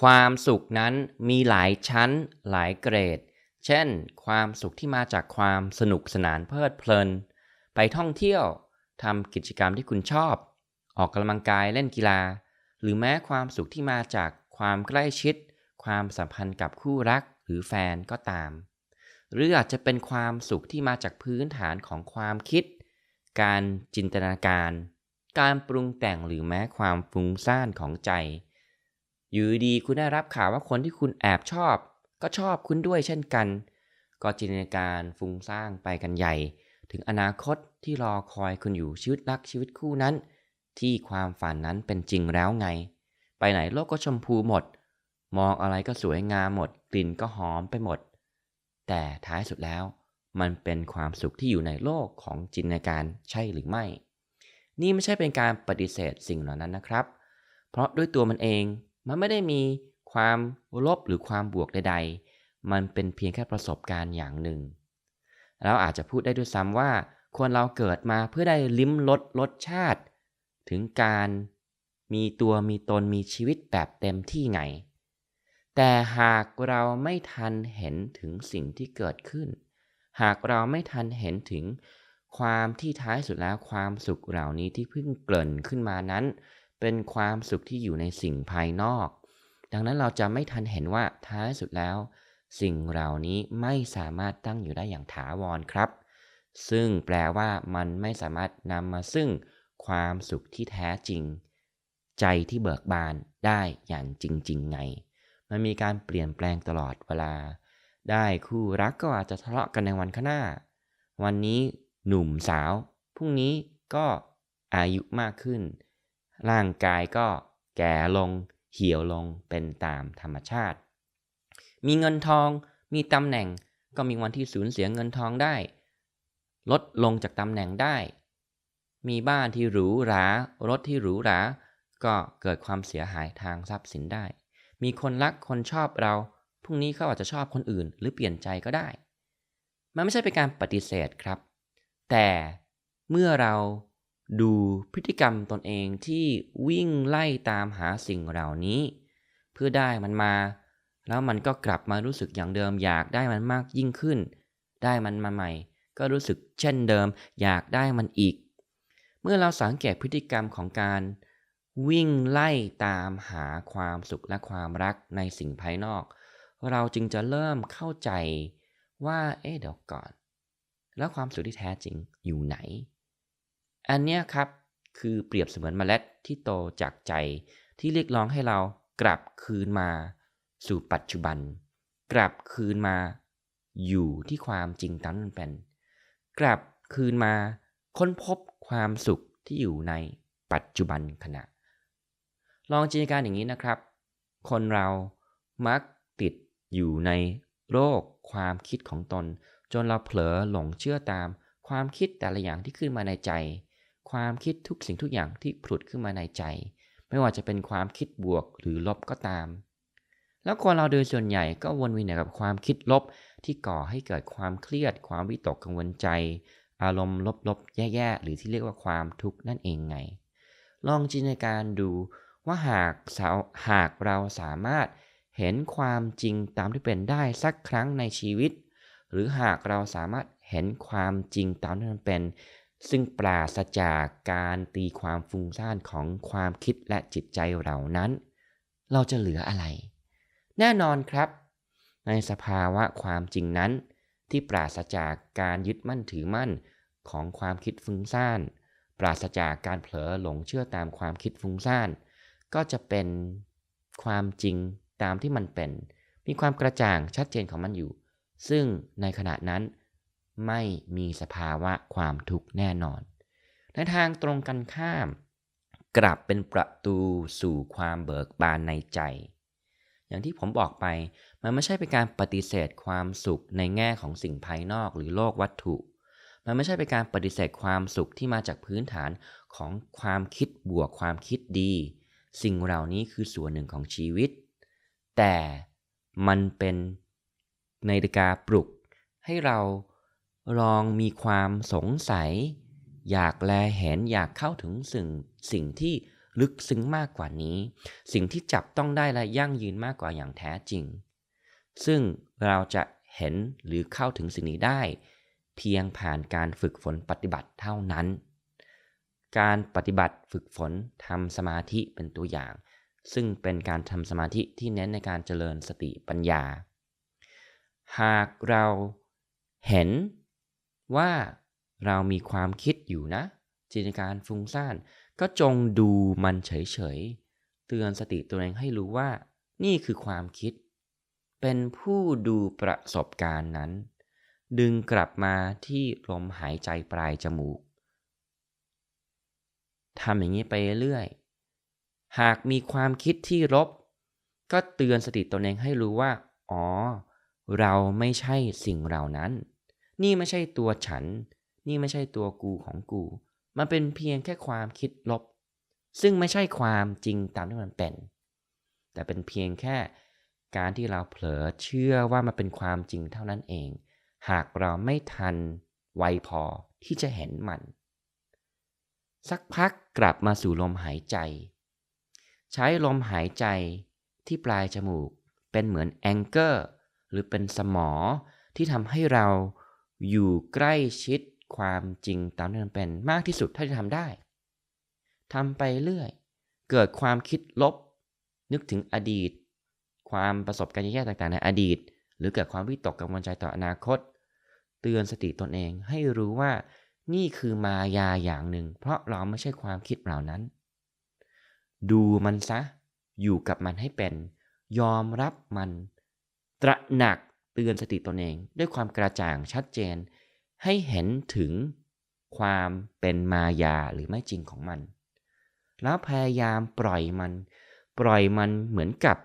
ความสุขนั้นมีหลายชั้นหลายเกรด เช่น ความสุขที่มาจากความสนุกสนานเพลิดเพลิน ไปท่องเที่ยวทำกิจกรรมที่คุณชอบ ออกกำลังกายเล่นกีฬา หรือแม้ความสุขที่มาจากความใกล้ชิด ความสัมพันธ์กับคู่รักหรือแฟนก็ตาม หรืออาจจะเป็นความสุขที่มาจากพื้นฐานของความคิด การจินตนาการ การปรุงแต่งหรือแม้ความฟุ้งซ่านของใจ อยู่ดีคุณได้รับข่าวว่าคนที่คุณแอบชอบ ก็ชอบคุณด้วยเช่นกัน ก็จินตนาการฟุ้งซ่านไปกันใหญ่ ถึงอนาคตที่รอคอยคุณอยู่ชีวิตรักชีวิตคู่นั้น ที่ความฝันนั้นเป็นจริงแล้วไง ไปไหนโลกก็ชมพูหมด มองอะไรก็สวยงามหมด กลิ่นก็หอมไปหมด แต่ท้ายสุดแล้ว มันเป็นความสุขที่อยู่ในโลกของจินตนาการใช่หรือไม่ นี่ไม่ใช่เป็นการปฏิเสธสิ่งเหล่านั้นนะครับ เพราะด้วยตัวมันเอง มันไม่ได้มีความลบหรือความบวกใดๆ มันเป็นเพียงแค่ประสบการณ์อย่างหนึ่ง เราอาจจะพูดได้ด้วยซ้ำว่าคนเราเกิดมาเพื่อได้ลิ้มรสรสชาติ ถึงการมีตัวมีตนมีชีวิตแบบเต็มที่ไง แต่หากเราไม่ทันเห็นถึงสิ่งที่เกิดขึ้น หากเราไม่ทันเห็นถึงความที่ท้ายสุดแล้วความสุขเหล่านี้ที่เพิ่งเกริ่นขึ้นมานั้น เป็นความสุขที่อยู่ในสิ่งภายนอก ดังนั้นเราจะไม่ทันเห็นว่าท้ายสุดแล้ว สิ่งเหล่านี้ไม่สามารถตั้งอยู่ได้อย่างถาวรครับ ซึ่งแปลว่ามันไม่สามารถนำมาซึ่งความสุขที่แท้จริง ใจที่เบิกบานได้อย่างจริง ๆ ไง มันมีการเปลี่ยนแปลงตลอดเวลา ได้คู่รักก็อาจจะทะเลาะกันในวันข้างหน้า วันนี้หนุ่มสาว พรุ่งนี้ก็อายุมากขึ้น ร่างกายก็แก่ลง เหี่ยวลงเป็นตามธรรมชาติ มีเงินทอง มีตำแหน่ง ก็มีวันที่สูญเสียเงินทองได้ ลดลงจากตำแหน่งได้ มีบ้านที่หรูหรา รถที่หรูหรา ก็เกิดความเสียหายทางทรัพย์สินได้ มีคนรักคนชอบเรา พรุ่งนี้เขาอาจจะชอบคนอื่น หรือเปลี่ยนใจก็ได้ มันไม่ใช่เป็นการปฏิเสธครับ แต่เมื่อเรา ดูพฤติกรรมตนเองที่วิ่งไล่ตามหาสิ่งเหล่านี้ เพื่อได้มันมา แล้วมันก็กลับมารู้สึกอย่างเดิม อยากได้มันมากยิ่งขึ้น ได้มันมาใหม่ ก็รู้สึกเช่นเดิม อยากได้มันอีก เมื่อเราสังเกตพฤติกรรมของการ วิ่งไล่ตามหาความสุขและความรักในสิ่งภายนอก เราจึงจะเริ่มเข้าใจว่าเอ๊ะเดี๋ยวก่อน แล้วความสุขที่แท้จริงอยู่ไหน อันเนี้ยครับคือเปรียบเสมือนเมล็ดที่โตจากใจที่เรียกร้องให้เรากลับคืนมาสู่ปัจจุบัน กลับคืนมาอยู่ที่ความจริงตามที่มันเป็น กลับคืนมาค้นพบความสุขที่อยู่ในปัจจุบันขณะ ลองจินตนาการอย่างนี้นะครับ คนเรามักติดอยู่ในโรคความคิดของตน จนเราเผลอหลงเชื่อตามความคิดแต่ละอย่างที่ขึ้นมาในใจ ความคิดทุกสิ่งทุกอย่างที่ผุดขึ้นมาในใจ ไม่ว่าจะเป็นความคิดบวกหรือลบก็ตาม แล้วคนเราโดยส่วนใหญ่ก็วนเวียนกับความคิดลบที่ก่อให้เกิดความเครียด ความวิตกกังวลใจ อารมณ์ลบๆ แย่ๆ หรือที่เรียกว่าความทุกข์นั่นเองไง ลองจินตนาการดูว่าหากหากเราสามารถเห็นความจริงตามที่เป็นได้สักครั้งในชีวิต หรือหากเราสามารถเห็นความจริงตามที่มันเป็น ซึ่งปราศจากการตีความฟุ้งซ่านของความคิดและจิตใจเรานั้น เราจะเหลืออะไร แน่นอนครับ ในสภาวะความจริงนั้น ที่ปราศจากการยึดมั่นถือมั่นของความคิดฟุ้งซ่าน ปราศจากการเผลอหลงเชื่อตามความคิดฟุ้งซ่าน ก็จะเป็นความจริงตามที่มันเป็น มีความกระจ่างชัดเจนของมันอยู่ ซึ่งในขณะนั้น ไม่มีสภาวะความทุกข์แน่นอน ในทางตรงกันข้าม กลับเป็นประตูสู่ความเบิกบานในใจ อย่างที่ผมบอกไปมันไม่ใช่เป็นการปฏิเสธความสุขในแง่ของสิ่งภายนอกหรือโลกวัตถุ มันไม่ใช่เป็นการปฏิเสธความสุขที่มาจากพื้นฐานของความคิดบวกความคิดดี สิ่งเหล่านี้คือส่วนหนึ่งของชีวิต แต่มันเป็นนาฬิกาปลุกให้เรา ลองมีความสงสัย อยากแลเห็นอยากเข้าถึงสิ่งสิ่งที่ลึกซึ้งมากกว่านี้ สิ่งที่จับต้องได้และยั่งยืนมากกว่าอย่างแท้จริง ซึ่งเราจะเห็นหรือเข้าถึงสิ่งนี้ได้ เพียงผ่านการฝึกฝนปฏิบัติเท่านั้น การปฏิบัติฝึกฝนทำสมาธิเป็นตัวอย่าง ซึ่งเป็นการทำสมาธิที่เน้นในการเจริญสติปัญญา หากเราเห็น ว่าเรามีความคิดอยู่นะ จินตนาการฟุ้งซ่าน ก็จงดูมันเฉยๆ เตือนสติตัวเองให้รู้ว่า นี่คือความคิด เป็นผู้ดูประสบการณ์นั้น ดึงกลับมาที่ลมหายใจปลายจมูกทำอย่างนี้ไปเรื่อย หากมีความคิดที่ลบ ก็เตือนสติตนเองให้รู้ว่า อ๋อ เราไม่ใช่สิ่งเหล่านั้น นี่ไม่ใช่ตัวฉัน นี่ไม่ใช่ตัวกูของกู มันเป็นเพียงแค่ความคิดลบ ซึ่งไม่ใช่ความจริงตามที่มันเป็น แต่เป็นเพียงแค่การที่เราเผลอเชื่อว่ามันเป็นความจริงเท่านั้นเอง หากเราไม่ทันไวพอที่จะเห็นมัน สักพักกลับมาสู่ลมหายใจ ใช้ลมหายใจที่ปลายจมูกเป็นเหมือนแองเกอร์หรือเป็นสมอที่ทำให้เรา อยู่ใกล้ชิดความจริงตามที่มันเป็นมากที่สุดเท่าที่ทำได้ทำไปเรื่อย เกิดความคิดลบ นึกถึงอดีต ความประสบการณ์แย่ๆต่างๆ ในอดีต หรือเกิดความวิตกกังวลใจต่ออนาคต เตือนสติตนเองให้รู้ว่านี่คือมายาอย่างหนึ่ง เพราะเราไม่ใช่ความคิดเหล่านั้น ดูมันซะ อยู่กับมันให้เป็น ยอมรับมัน ตระหนัก เตือนสติตนเองด้วยความกระจ่างชัดเจน ให้เห็นถึงความเป็นมายาหรือไม่จริงของมัน แล้วพยายามปล่อยมัน ปล่อยมันเหมือนกับ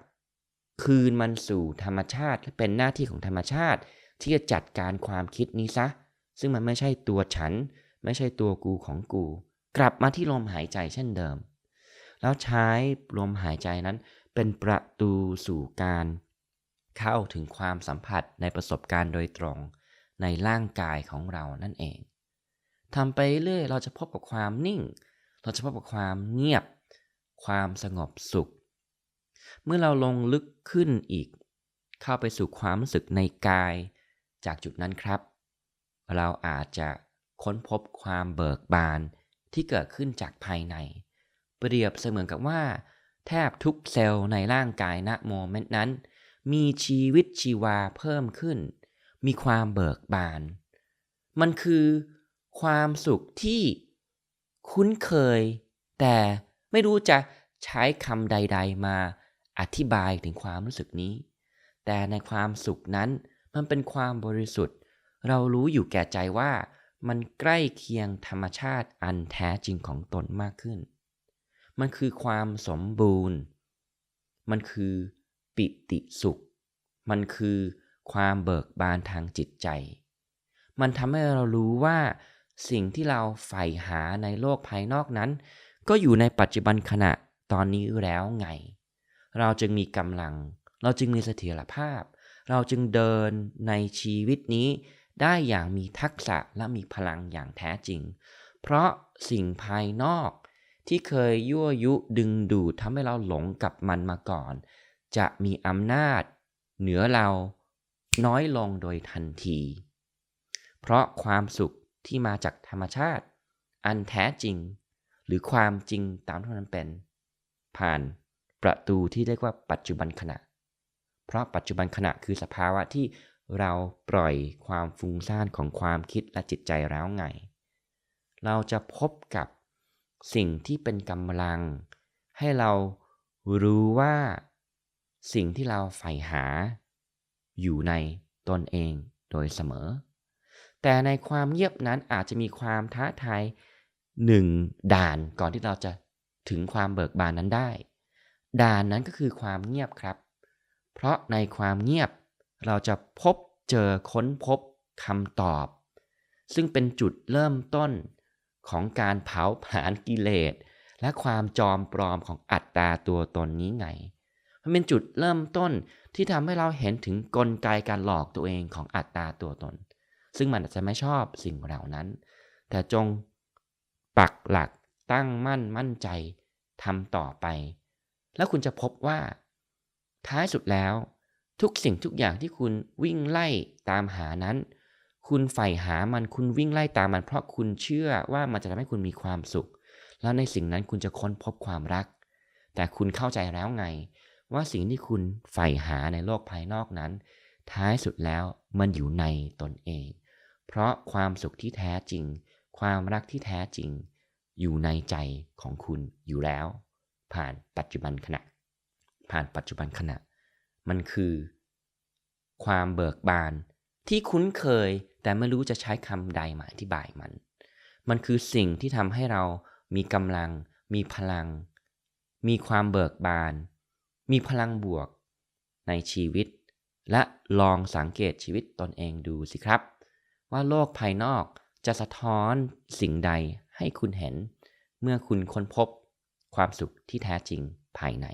คืนมันสู่ธรรมชาติและเป็นหน้าที่ของธรรมชาติ ที่จะจัดการความคิดนี้ซะ ซึ่งมันไม่ใช่ตัวฉัน ไม่ใช่ตัวกูของกู กลับมาที่ลมหายใจเช่นเดิม แล้วใช้ลมหายใจนั้นเป็นประตูสู่การ เข้าถึงความสัมผัสในประสบการณ์โดยตรงในร่างกายของเรานั่นเองทำไปเรื่อยเราจะพบกับความนิ่ง เราจะพบกับความเงียบ ความสงบสุข เมื่อเราลงลึกขึ้นอีก เข้าไปสู่ความรู้สึกในกาย จากจุดนั้นครับ เราอาจจะค้นพบความเบิกบานที่เกิดขึ้นจากภายใน เปรียบเสมือนกับว่า แทบทุกเซลล์ในร่างกายณโมเมนต์นั้น มีชีวิตชีวาเพิ่มขึ้น มีความเบิกบาน มันคือความสุขที่คุ้นเคย แต่ไม่รู้จะใช้คำใด ๆ มาอธิบายถึงความรู้สึกนี้ แต่ในความสุขนั้นมันเป็นความบริสุทธิ์ เรารู้อยู่แก่ใจว่ามันใกล้เคียงธรรมชาติอันแท้จริงของตนมากขึ้น มันคือความสมบูรณ์ มันคือ ปิติสุข มันคือความเบิกบานทางจิตใจ มันทำให้เรารู้ว่า สิ่งที่เราใฝ่หาในโลกภายนอกนั้น ก็อยู่ในปัจจุบันขณะตอนนี้แล้วไง เราจึงมีกำลัง เราจึงมีเสถียรภาพ เราจึงเดินในชีวิตนี้ ได้อย่างมีทักษะและมีพลังอย่างแท้จริง เพราะสิ่งภายนอกที่เคยยั่วยุดึงดูดทำให้เราหลงกับมันมาก่อน จะมีอำนาจ เหนือเราน้อยลงโดยทันที เพราะความสุขที่มาจากธรรมชาติ อันแท้จริง หรือความจริงตามที่มันเป็น ผ่านประตูที่เรียกว่าปัจจุบันขณะ เพราะปัจจุบันขณะคือสภาวะที่เราปล่อยความฟุ้งซ่านของความคิดและจิตใจแล้วไง เราจะพบกับสิ่งที่เป็นกำลัง ให้เรารู้ว่า สิ่งที่เราใฝ่หา อยู่ในตนเองโดยเสมอ แต่ในความเงียบนั้นอาจจะมีความท้าทายหนึ่งด่านก่อนที่เราจะถึงความเบิกบานนั้นได้ ด่านนั้นก็คือความเงียบครับ เพราะในความเงียบเราจะพบเจอค้นพบคำตอบ ซึ่งเป็นจุดเริ่มต้นของการเผาผลาญกิเลสและความจอมปลอมของอัตตาตัวตนนี้ไง มันเป็นจุดเริ่มต้นที่ทำให้เราเห็นถึงกลไกการหลอกตัวเองของอัตตาตัวตน ซึ่งมันอาจจะไม่ชอบสิ่งเหล่านั้น แต่จงปักหลักตั้งมั่นมั่นใจทำต่อไป แล้วคุณจะพบว่า ท้ายสุดแล้ว ทุกสิ่งทุกอย่างที่คุณวิ่งไล่ตามหานั้น คุณใฝ่หามันคุณวิ่งไล่ตามมัน เพราะคุณเชื่อว่ามันจะทำให้คุณมีความสุข แล้วในสิ่งนั้นคุณจะค้นพบความรัก แต่คุณเข้าใจแล้วไง ว่าสิ่งที่คุณใฝ่หาในโลกภายนอกนั้น ท้ายสุดแล้วมันอยู่ในตนเอง เพราะความสุขที่แท้จริง ความรักที่แท้จริง อยู่ในใจของคุณอยู่แล้ว ผ่านปัจจุบันขณะ ผ่านปัจจุบันขณะ มันคือ ความเบิกบานที่คุ้นเคยแต่ไม่รู้จะใช้คำใดมาอธิบายมัน มันคือสิ่งที่ทำให้เรามีกำลัง มีพลัง มีความเบิกบาน มีพลังบวกในชีวิต และลองสังเกตชีวิตตนเองดูสิครับ ว่าโลกภายนอกจะสะท้อนสิ่งใดให้คุณเห็น เมื่อคุณค้นพบความสุขที่แท้จริงภายใน